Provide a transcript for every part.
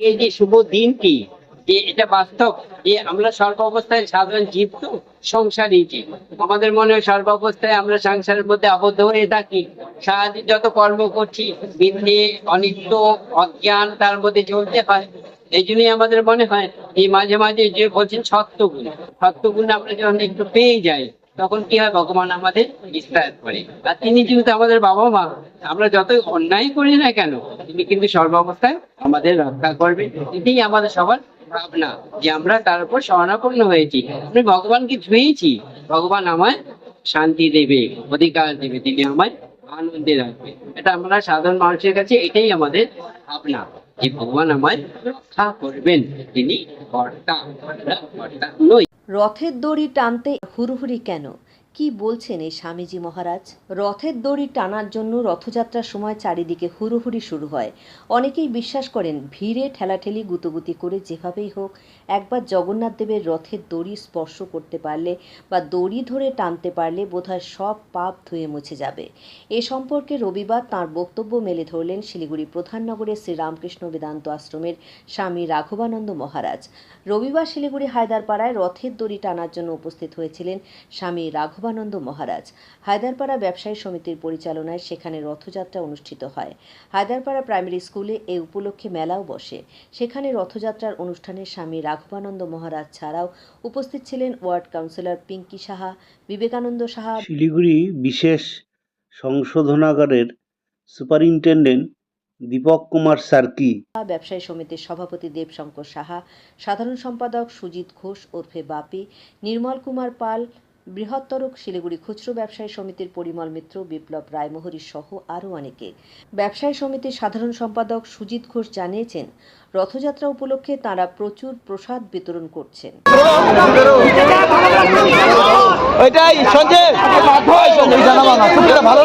এই যে শুভ দিনটি এটা বাস্তব, যে আমরা সর্বাবস্থায় সাধারণ জীব তো, সংসারী জীব আমাদের মনে হয় সর্বাবস্থায় আমরা সংসারের মধ্যে আবদ্ধ হয়ে থাকি। সারাদিন যত কর্ম করছি বিদ্যে অনিত্য, অজ্ঞান, তার মধ্যে চলতে হয়। এই জন্যই আমাদের মনে হয়, এই মাঝে মাঝে যে বলছেন সত্যগুণ সত্যগুণ আমরা যখন একটু পেয়ে যাই তখন কি হয়? ভগবান আমাদের বিস্তার করে। আর তিনি যেহেতু আমাদের বাবা মা আমরা যতই অন্যায় করি না কেন, তিনি কিন্তু সর্বাবস্থায় আমাদের রক্ষা করবে এটাই আমাদের সবার ভাবনা যে আমরা তার উপর শরণাপন্ন হয়েছি। আমি ভগবানকে ধুয়েছি ভগবান আমায় শান্তি দেবে, অধিকার দেবে, তিনি আমায় আনন্দে রাখবে। এটা আমরা সাধারণ মানুষের কাছে এটাই আমাদের ভাবনা যে ভগবান আমায় রক্ষা করবেন। তিনি কর্তা কর্তা নই। রথের দড়ি টানতে হুড়হুড়ি কেন? কি বলছেন এই স্বামীজি মহারাজ? রথের দড়ি টানার জন্য রথযাত্রার সময় চারিদিকে হুড়োহুড়ি শুরু হয়। অনেকেই বিশ্বাস করেন, ভিড়ে ঠেলাঠেলি গুতোগুতি করে যেভাবেই হোক, একবার জগন্নাথ দেবের রথের দড়ি স্পর্শ করতে পারলে বা দড়ি ধরে টানতে পারলে বোধহয় সব পাপ ধুয়ে মুছে যাবে। এ সম্পর্কে রবিবার তাঁর বক্তব্য মেলে ধরলেন শিলিগুড়ি প্রধাননগরের শ্রীরামকৃষ্ণ বেদান্ত আশ্রমের স্বামী রাঘবানন্দ মহারাজ। রবিবার শিলিগুড়ি হায়দারপাড়ায় রথের দড়ি টানার জন্য উপস্থিত হয়েছিলেন স্বামী রাঘবানন্দ মহারাজ। হায়দারপাড়া ব্যবসায়ী সমিতির পরিচালনায় সেখানে রথযাত্রা অনুষ্ঠিত হয়। হায়দারপাড়া প্রাইমারি স্কুলে এ উপলক্ষে মেলাও বসে। সেখানে রথযাত্রার অনুষ্ঠানে স্বামী রাঘবানন্দ মহারাজ ছাড়াও উপস্থিত ছিলেন ওয়ার্ড কাউন্সিলর পিঙ্কি সাহা বিবেকানন্দ সাহা। শিলিগুড়ি বিশেষ সংশোধনাগারের সুপারিনটেন্ডেন্ট দীপক কুমার সার্কি। ব্যবসায়ী সমিতির সভাপতি দেবশঙ্কর সাহা সাধারণ সম্পাদক সুজিত ঘোষ ওরফে বাপি নির্মল কুমার পাল বৃহত্তর শিলিগুড়ি খুচরো ব্যবসায়ী সমিতির পরিমল মিত্র, বিপ্লব রায়মোহরি সহ আরও অনেকে। ব্যবসায়ী সমিতির সাধারণ সম্পাদক সুজিত ঘোষ জানিয়েছেন, রথযাত্রা উপলক্ষে তাঁরা প্রচুর প্রসাদ বিতরণ করছেন। ভালো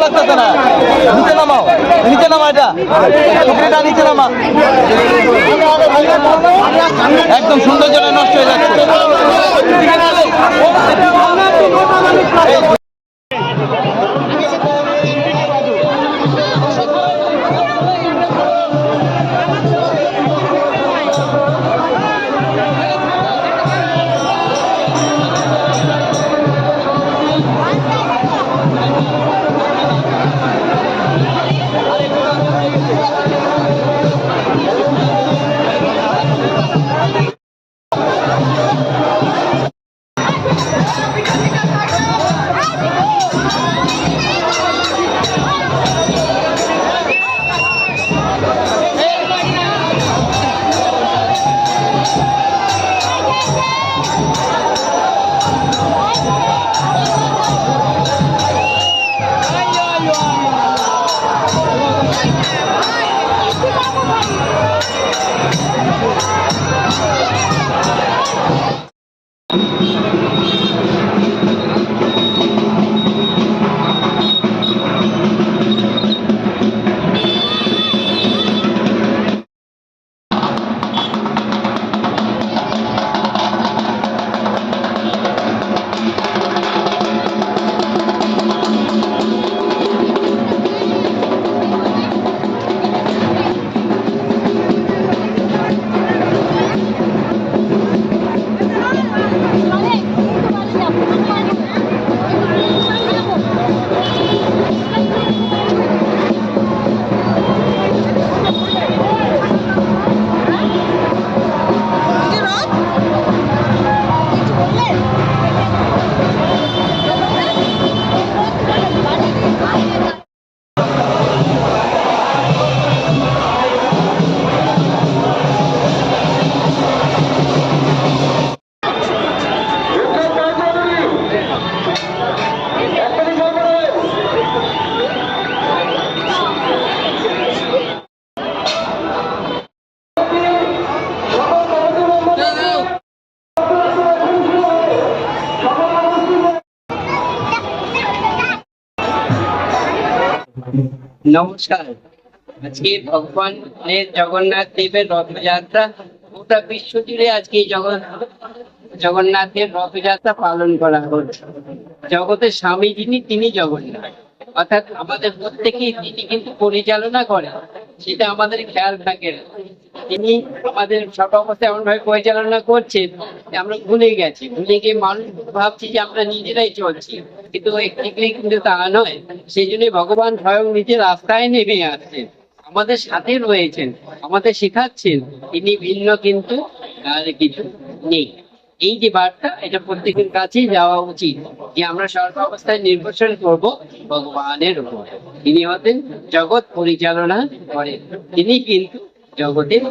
নমস্কার। আজকে ভগবানের জগন্নাথ দেবের রথযাত্রা গোটা বিশ্ব জুড়ে আজকে জগন্নাথের রথযাত্রা পালন করা হচ্ছে। জগতের স্বামী যিনি, তিনি জগন্নাথ। অর্থাৎ আমাদের প্রত্যেকেই তিনি কিন্তু পরিচালনা করেন। সেটা আমাদের খেয়াল থাকে না। তিনি আমাদের সব অবস্থা এমন ভাবে পরিচালনা করছেন আমরা ভুলে গেছি। ভুলে গিয়ে মানুষ ভাবছি যে আমরা নিজেরাই চলছি। কিন্তু একদিকে কিন্তু তা নয়। সেই জন্যই ভগবান স্বয়ং নিজে রাস্তায় নেমে আসছেন। আমাদের সাথে রয়েছেন, আমাদের শেখাচ্ছেন। তিনি ভিন্ন কিন্তু আর কিছু নেই। এই যে বার্তা, এটা প্রত্যেকের কাছেই যাওয়া উচিত যে আমরা সর্ব অবস্থায় নির্ভরশীল করব ভগবানের উপর। তিনি হতেন জগৎ পরিচালনা করেন। তিনি কিন্তু জগতের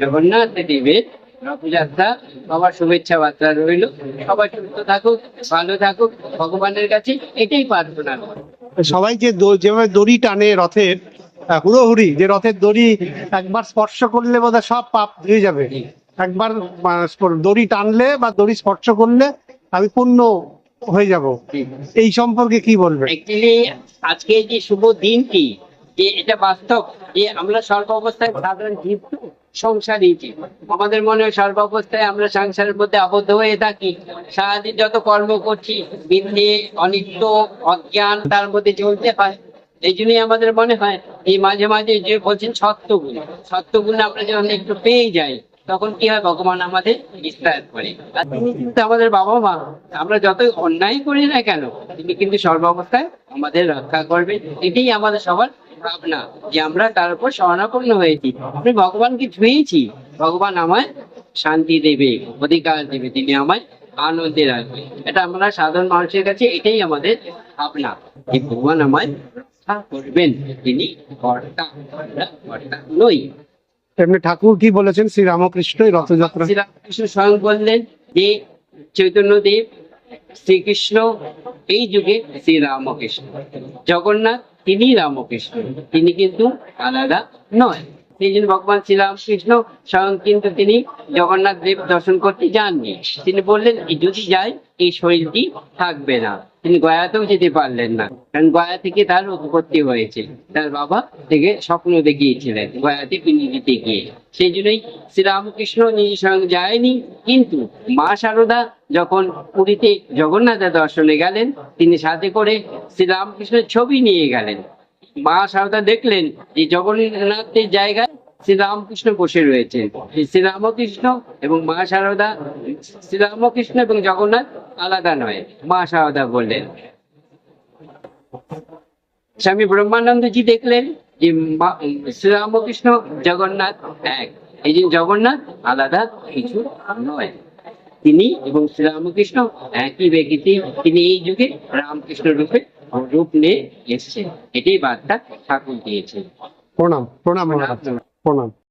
জগন্নাথ দেবের রথযাত্রা সবার শুভেচ্ছা বার্তা রইল। সবাই সুস্থ থাকুক ভালো থাকুক ভগবানের কাছে এটাই প্রার্থনা। সবাই যে যেভাবে দড়ি টানে রথের হুড়োহুড়ি যে রথের দড়ি একবার স্পর্শ করলে বোধহয় সব পাপ ধুয়ে যাবে। একবার দড়ি টানলে বা দড়ি স্পর্শ করলে আমি পূর্ণ হয়ে যাব। এই সম্পর্কে কি বলবে আজকে যে শুভ দিনটি যে এটা বাস্তব, যে আমরা সর্ব অবস্থায় সাধারণ জীব সংসারী জীব। আমাদের মনে হয় সর্ব অবস্থায় আমরা সংসারের মধ্যে আবদ্ধ হয়ে থাকি। সারাদিন যত কর্ম করছি, বিদ্যে, অনিত্য, অজ্ঞান, তার মধ্যে চলতে হয়। এই জন্যই আমাদের মনে হয়, এই মাঝে মাঝে যে বলছেন সত্যগুণ সত্যগুণ আমরা যখন একটু পেয়ে যাই, তখন কি হয়? ভগবান আমাদের বিস্তার করে। আর তিনি কিন্তু আমাদের বাবা মা, আমরা যত অন্যায় করি না কেন তিনি কিন্তু সর্বাবস্থায় আমাদের রক্ষা করবেন এটাই আমাদের সবার ভাবনা যে আমরা তার উপর শরণাপন্ন হয়েছি। আমি ভগবানকে ছুঁয়েছি। ভগবান আমায় শান্তি দেবে অধিকার দেবে তিনি আমায় আনন্দে রাখবে। এটা আমরা সাধারণ মানুষের কাছে এটাই আমাদের ভাবনা যে ভগবান আমায় রক্ষা করবেন তিনি কর্তা আমরা কর্তা নই। এমনি ঠাকুর কি বলেছেন? শ্রী রামকৃষ্ণ রথযাত্রা। শ্রীরামকৃষ্ণ স্বয়ং বললেন যে চৈতন্যদেব শ্রীকৃষ্ণ এই যুগে শ্রী রামকৃষ্ণ জগন্নাথ তিনি রামকৃষ্ণ। তিনি কিন্তু আলাদা নয়। জন্য ভগবান শ্রীরামকৃষ্ণ স্বয়ং কিন্তু তিনি জগন্নাথ দেব দর্শন করতে যাননি। তিনি বললেন যদি যাই, এই শরীরটি থাকবে না। তিনি গয়াতেও যেতে পারলেন না, কারণ গয়া থেকে তার উৎপত্তি হয়েছে। তার বাবা থেকে স্বপ্ন দেখিয়েছিলেন, গয়াতে পিনি দিতে গিয়ে। সেই জন্যই শ্রীরামকৃষ্ণ নিজের স্বয়ং যায়নি, কিন্তু মা শারদা যখন পুরীতে জগন্নাথের দর্শনে গেলেন, তিনি সাথে করে শ্রীরামকৃষ্ণের ছবি নিয়ে গেলেন। মা সারদা দেখলেন যে জগন্নাথের জায়গায় শ্রীরামকৃষ্ণ বসে রয়েছে। শ্রীরামকৃষ্ণ এবং মা শারদা শ্রীরামকৃষ্ণ এবং জগন্নাথ আলাদা নয়, মা শারদা বললেন। স্বামী ব্রহ্মানন্দজি দেখলেন যে শ্রীরামকৃষ্ণ, জগন্নাথ এক। এই যে জগন্নাথ আলাদা কিছু নয়। তিনি এবং শ্রীরামকৃষ্ণ একই ব্যক্তি তিনি এই যুগে রামকৃষ্ণ রূপে রূপ নিয়ে এসছে এটাই বার্তা ঠাকুর দিয়েছে প্রণাম প্রণাম। প্রণাম।